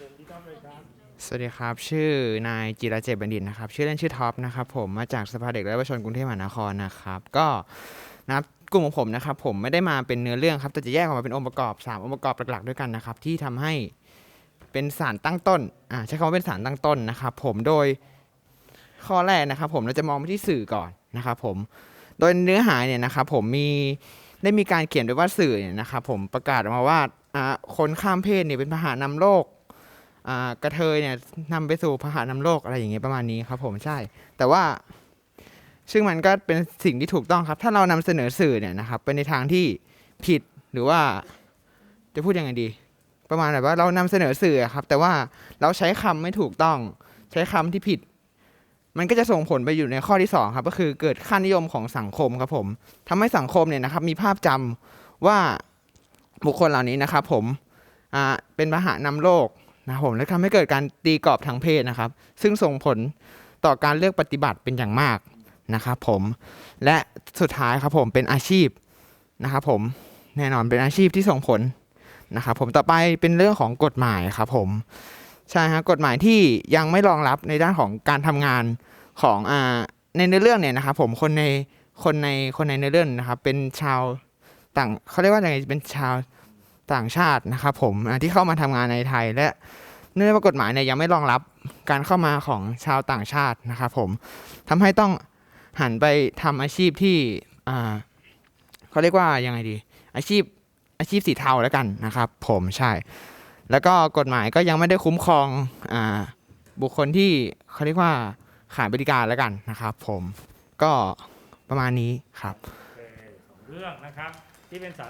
สวัสดีครับ ชื่อนายจิรเจตบัณฑิตนะครับ ชื่อเล่นชื่อท็อปนะครับ ผมมาจากสภาเด็กและเยาวชนกรุงเทพมหานครนะครับ ก็นะครับกลุ่มของผมนะครับ ผมไม่ได้มาเป็นเนื้อเรื่องครับ แต่จะแยกออกมาเป็นองค์ประกอบ 3 องค์ประกอบหลักๆด้วยกันนะครับ ที่ทำให้เป็นสารตั้งต้นอ่าใช้คำว่าเป็นสารตั้งต้นนะครับ ผมโดยข้อแรกนะครับ ผมเราจะมองไปที่สื่อก่อนนะครับ ผมโดยเนื้อหาเนี่ยนะครับ ผมมีได้มีการเขียนไว้ว่าสื่อเนี่ยนะครับ ผมประกาศออกมาว่าอ่าคนข้ามเพศเนี่ยเป็นพาหะนำโรค กระเทยเนี่ยนำไปสู่พหะนำโรคอะไรอย่างเงี้ยประมาณนี้ครับผมใช่ แต่ว่า ซึ่งมันก็เป็นสิ่งที่ถูกต้องครับ ถ้าเรานำเสนอสื่อเนี่ยนะครับไปในทางที่ผิดหรือว่า จะพูดยังไงดี ประมาณแบบว่าเรานำเสนอสื่อครับ แต่ว่าเราใช้คำไม่ถูกต้อง ใช้คำที่ผิด มันก็จะส่งผลไปอยู่ในข้อที่สองครับก็คือเกิดค่านิยมของสังคมครับผมทำให้สังคมเนี่ยนะครับ มีภาพจำว่าบุคคลเหล่านี้นะครับ ผมเป็นพหะนำโรค นะครับผมและทำให้เกิดการตีกรอบทางเพศนะครับ ซึ่งส่งผลต่อการเลือกปฏิบัติเป็นอย่างมากนะครับผมและสุดท้ายครับผมเป็นอาชีพนะครับผมแน่นอนเป็นอาชีพที่ส่งผลนะครับผมต่อไปเป็นเรื่องของกฎหมายครับผมใช่ฮะกฎหมายที่ยังไม่รองรับในด้านของการทำงานของอ่าในเนื้อเรื่องเนี่ยนะครับผมคนในคนในคนในเนื้อเรื่องนะครับ เป็นชาวต่างเขาเรียกว่าอะไรเป็นชาว ต่างชาตินะครับผมที่เข้ามาทำงานในไทย และเนื่องจากกฎหมายเนี่ยยังไม่รองรับการเข้ามาของชาวต่างชาตินะครับผมทำให้ต้องหันไปทำอาชีพที่เขาเรียกว่ายังไงดี อาชีพอาชีพสีเทาแล้วกันนะครับ ผมใช่ แล้วก็กฎหมายก็ยังไม่ได้คุ้มครองอบุคคลที่เขาเรียกว่าขายบริการแล้วกันนะครับ ผมก็ประมาณนี้ครับสองเรื่องนะครับที่เป็นสาร